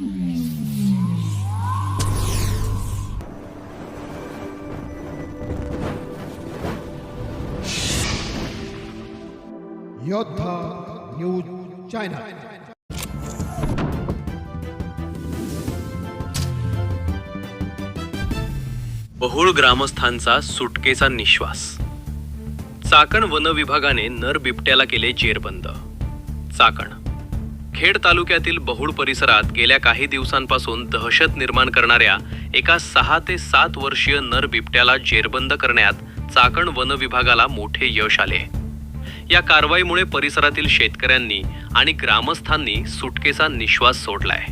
योद्धा news channel बहुळ ग्रामस्थांचा सुटकेचा निश्वास. चाकण वन विभागाने नर बिबट्याला केले जेरबंद. चाकण खेड तालुक्यातील बहुळ परिसरात गेल्या काही दिवसांपासून दहशत निर्माण करणाऱ्या एका सहा ते सात वर्षीय नर बिबट्याला जेरबंद करण्यात चाकण वन विभागाला मोठे यश आले. या कारवाईमुळे परिसरातील शेतकऱ्यांनी आणि ग्रामस्थांनी सुटकेचा निश्वास सोडलाय.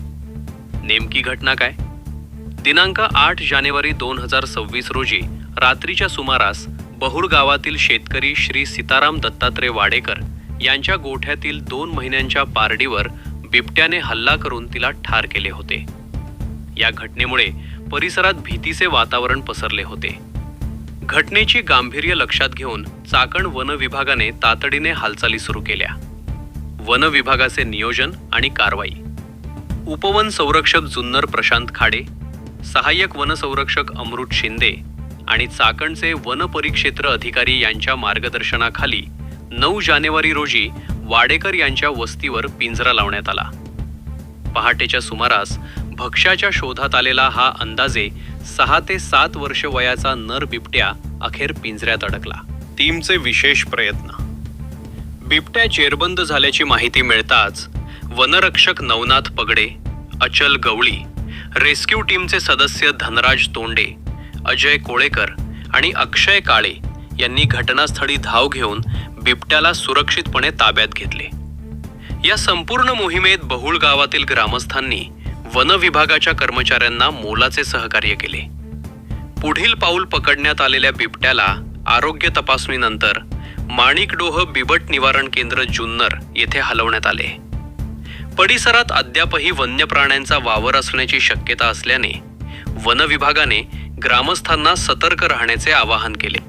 नेमकी घटना काय? दिनांक आठ जानेवारी दोन हजार सव्वीस रोजी रात्रीच्या सुमारास बहुळ गावातील शेतकरी श्री सीताराम दत्तात्रय वाडेकर यांच्या गोठ्यातील दोन महिन्यांच्या पारडीवर बिबट्याने हल्ला करून तिला ठार केले होते. या घटनेमुळे परिसरात भीतीचे वातावरण पसरले होते. घटनेची गांभीर्य लक्षात घेऊन चाकण वन विभागाने तातडीने हालचाली सुरू केल्या. वन विभागाचे नियोजन आणि कारवाई. उपवन संरक्षक जुन्नर प्रशांत खाडे सहाय्यक वनसंरक्षक अमृत शिंदे आणि चाकणचे वन परिक्षेत्र अधिकारी यांच्या मार्गदर्शनाखाली नऊ जानेवारी रोजी वाडेकर यांच्या वस्तीवर पिंजरा लावण्यात आला. पहाटेच्या सुमारास भक्ष्याच्या शोधात आलेला हा अंदाजे सहा ते सात वर्ष वयाचा नर बिबट्या अखेर पिंजऱ्यात अडकला. टीमचे विशेष प्रयत्न. बिबट्या जेरबंद झाल्याची माहिती मिळताच वनरक्षक नवनाथ पगडे अचल गवळी रेस्क्यू टीमचे सदस्य धनराज तोंडे अजय कोळेकर आणि अक्षय काळे यांनी घटनास्थळी धाव घेऊन बिबट्याला सुरक्षितपणे ताब्यात घेतले. या संपूर्ण मोहिमेत बहुळ गावातील ग्रामस्थांनी वन विभागाच्या कर्मचाऱ्यांना मोलाचे सहकार्य केले. पुढील पाऊल पकडण्यात आलेल्या बिबट्याला आरोग्य तपासणीनंतर माणिकडोह बिबट निवारण केंद्र जुन्नर येथे हलवण्यात आले. परिसरात अद्यापही वन्य प्राण्यांचा वावर असण्याची शक्यता असल्याने वन विभागाने ग्रामस्थांना सतर्क राहण्याचे आवाहन केले.